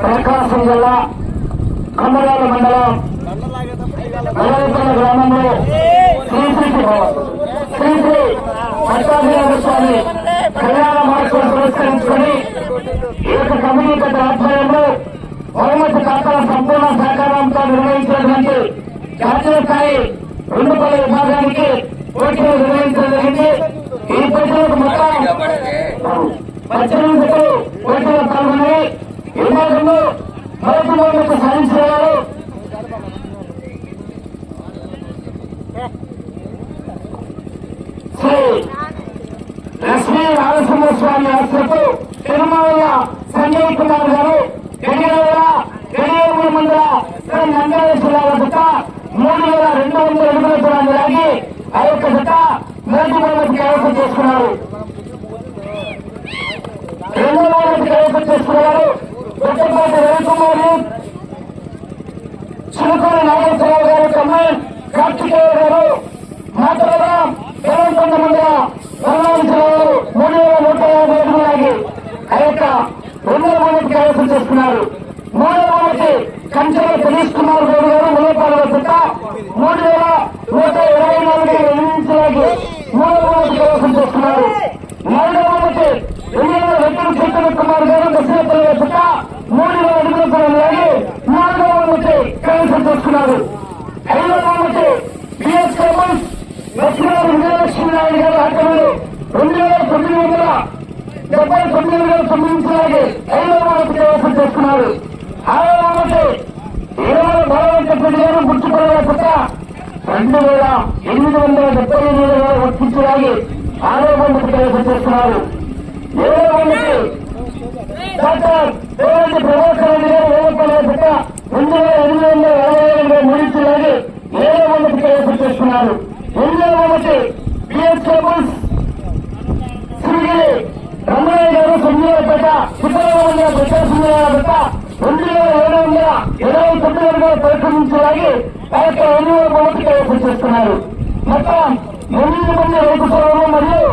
ప్రకాశం జిల్లా కమ్మరాల మండలం మలయపల్లి గ్రామంలో శ్రీశ్రీ శ్రీశ్రీ పట్టాభిరామ స్వామి కళ్యాణ మార్గం పురస్కరించుకొని ఈ యొక్క కమ్యూనిటీ ఆధ్వర్యంలో బహుమతి ఖాతాల సంపూర్ణ సహకారంతో నిర్వహించినటువంటి జాతీయ స్థాయి రెండు పనుల విభాగానికి పోటీలు నిర్వహించడం జరిగింది ఈ పోటీలకు మొత్తం పద్దెనిమిది పోటీలు పోటీలో పాల్గొన్నాయి విభాగంలో మొదటి బహుమతి సాధించిన వారు శ్రీ లక్ష్మీ నరసింహ స్వామి ఆశ్రతో తిరుమల సంజయ్ కుమార్ గారు గడియాల గడియాల మండల శ్రీ నంద్యాల జిల్లాల జత మూడు వేల రెండు వందల ఎనిమిది దూరాన్ని లాగి ఆ యొక్క జత మొదటి బహుమతి కైవసం చేసుకున్నారు. రెండో బహుమతి కైవసం చేసుకున్నారు. కొత్తపాటి రవికుమారి చిలుకూరి నాగేశ్వరరావు గారు అమ్మాయి కార్తికేయ గారు మాత్రమే తెలంగాణ మండల వరదాల జిల్లాలో మూడు వేల నూట యాభై అడుగులాగి ఆ యొక్క రెండవ బహుమతి కైవసం చేసుకున్నారు. మూడవ బహుమతి కంచెల సతీష్ కుమార్ గౌడ్ గారు ములపాల వద్ద మూడు వేల నూట ఇరవై నాలుగు ఎనిమిదిలాగి మూడవ బహుమతి కైవసం చేసుకున్నారు రెండు వేల వెంకట చైతన్య కుమార్ గారు దశరథుల వద్ద మూడు వేల అడుగుల దూరంలాగి నాలుగవ బహుమతి కైవసం చేసుకున్నారు ఐదవ బహుమతి బిఎస్ లక్ష్మీనారాయణ విజయలక్ష్మి నాయుడు ఆటలు రెండు వేల తొమ్మిది వందల డెబ్బై తొమ్మిది వేల సంబంధించినలాగే ఐదవ బహుమతి కైవసం చేసుకున్నారు ఆరవ బహుమతి ఇరవై బలవంతపల్లి గారు గుర్తుపడే పుట్ట రెండు వేల ఎనిమిది వందల డెబ్బై ఎనిమిది వేల ఆరోగ్యం బహుమతి చేస్తున్నారు డాక్టర్ ప్రభాకర్ వేలపల్లి రెండు వేల ఎనిమిది వందల ఇరవై ఏడు ముగించలాగి ఏడవ బహుమతి కైవసం చేసుకున్నారు శ్రీగిరి రమణయ్య గారు రెండు వేల ఏడు వందల ఇరవై తొమ్మిది వందల పరిశ్రమించలాగి ఆ ఎనిమిదవ మొత్తం ఎనిమిది మంది రైతు సోదరులు మరియు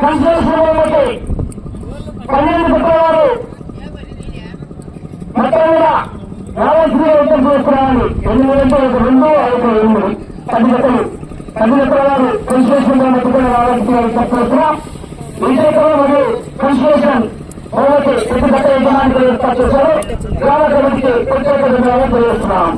కన్సల్షన్ పన్నెండు పుట్టవారు మొత్తం కూడా రావాల్సిన రైతులు ఎనిమిది అంటే ఒక రెండు ఐదు ఎనిమిది పది జతలు పది జతల వారు కన్స్ట్రక్షన్ కూడా రావాల్సిన చెప్పవచ్చున్నాం విజయకరం మరియు కన్స్ట్రక్షన్ ప్రతి గత యజమానికి ఏర్పాటు చేశారు గ్రామ కమిటీకి ప్రత్యేక ధన్యవాదాలు తెలియజేస్తున్నాం